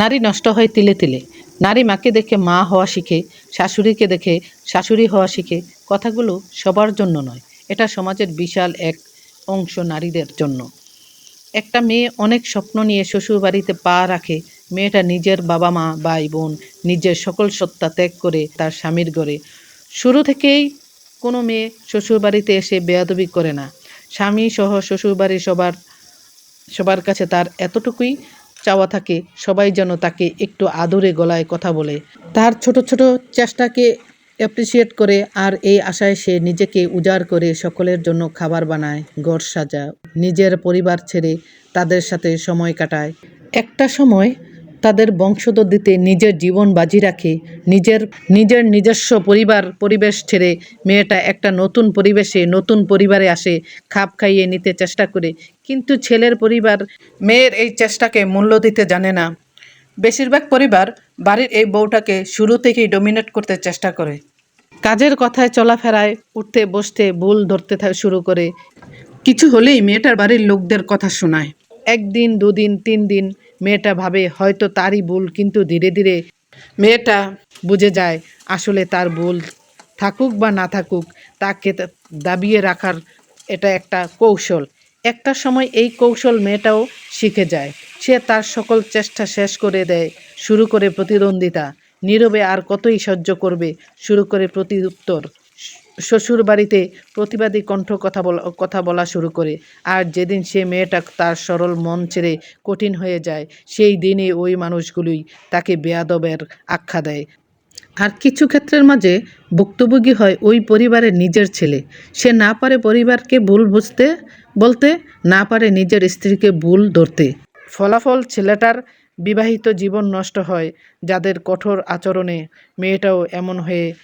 নারী নষ্ট হয় তিলে তিলে। নারী মাকে দেখে মা হওয়া শিখে, শাশুড়িকে দেখে শাশুড়ি হওয়া শিখে, কথাগুলো সবার জন্য নয়। এটা সমাজের বিশাল এক অংশ নারীদের জন্য। একটা মেয়ে অনেক স্বপ্ন নিয়ে শ্বশুর বাড়িতে পা রাখে, মেয়েটা নিজের বাবা মা, ভাই বোন, নিজের সকল সত্তা ত্যাগ করে তার স্বামীর ঘরে। শুরু থেকেই কোনো মেয়ে শ্বশুরবাড়িতে এসে বেয়াদবি করে না। স্বামী সহ শ্বশুর বাড়ি সবার সবার কাছে তার এতটুকুই চাওয়া থাকে, সবাই যেন তাকে একটু আদরে গলায় কথা বলে। তার ছোট ছোট চেষ্টাকে অ্যাপ্রিসিয়েট করে আর এই আশায় সে নিজেকে উজাড় করে সকলের জন্য খাবার বানায়, ঘর সাজা নিজের পরিবার ছেড়ে তাদের সাথে সময় কাটায়। একটা সময় তাদের বংশধর দিতে নিজের জীবন বাজি রাখে। নিজের নিজের নিজস্ব পরিবার, পরিবেশ ছেড়ে মেয়েটা একটা নতুন পরিবেশে, নতুন পরিবারে আসে, খাপ খাইয়ে নিতে চেষ্টা করে। কিন্তু ছেলের পরিবার, মেয়ের এই চেষ্টাকে মূল্য দিতে জানে না। বেশিরভাগ পরিবার বাড়ির এই বউটাকে শুরু থেকেই ডমিনেট করতে চেষ্টা করে। কাজের কথায় চলাফেরায় উঠতে বসতে ভুল ধরতে শুরু করে। কিছু হলেই মেয়েটার বাড়ির লোকদের কথা শোনায়। একদিন, দুদিন তিন দিন মেয়েটা ভাবে হয়তো তারই ভুল, কিন্তু ধীরে ধীরে মেয়েটা বুঝে যায় আসলে তার ভুল থাকুক বা না থাকুক, তাকে দাবিয়ে রাখার এটা একটা কৌশল। একটা সময় এই কৌশল মেয়েটাও শিখে যায়। সে তার সকল চেষ্টা শেষ করে দেয়, শুরু করে প্রতিদ্বন্দ্বিতা। নীরবে আর কতই সহ্য করবে, শুরু করে প্রতি উত্তর শ্বশুর বাড়িতে প্রতিবাদী কণ্ঠ কথা বলা কথা বলা শুরু করে। আর যেদিন সে মেয়েটা তার সরল মন ছেড়ে কঠিন হয়ে যায়, সেই দিনে ওই মানুষগুলোই তাকে বেয়াদবের আখ্যা দেয়। আর কিছু ক্ষেত্রের মাঝে ভুক্তভোগী হয় ওই পরিবারের নিজের ছেলে। সে না পারে পরিবারকে ভুল বুঝতে, বলতে, না পারে নিজের স্ত্রীকে ভুল ধরতে। ফলাফল ছেলেটার বিবাহিত জীবন নষ্ট হয় যাদের কঠোর আচরণে মেয়েটাও এমন হয়ে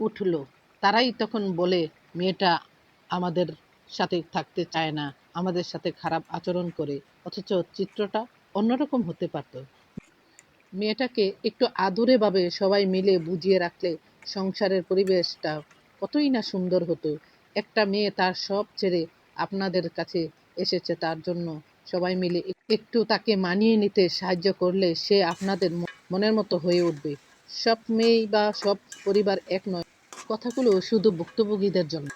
উঠল। তারাই তখন বলে, মেয়েটা আমাদের সাথে থাকতে চায় না, আমাদের সাথে খারাপ আচরণ করে, অথচ চিত্রটা অন্যরকম হতে পারত। মেয়েটাকে একটু আদুরেভাবে সবাই মিলে বুঝিয়ে রাখলে সংসারের পরিবেশটা কতই না সুন্দর হতো। একটা মেয়ে তার সব ছেড়ে আপনাদের কাছে এসেছে, তার জন্য সবাই মিলে একটু তাকে মানিয়ে নিতে সাহায্য করলে সে আপনাদের মনের মতো হয়ে উঠবে। সব মেয়ে বা সব পরিবার এক নয়। কথাগুলো শুধু ভুক্তভোগীদের জন্য।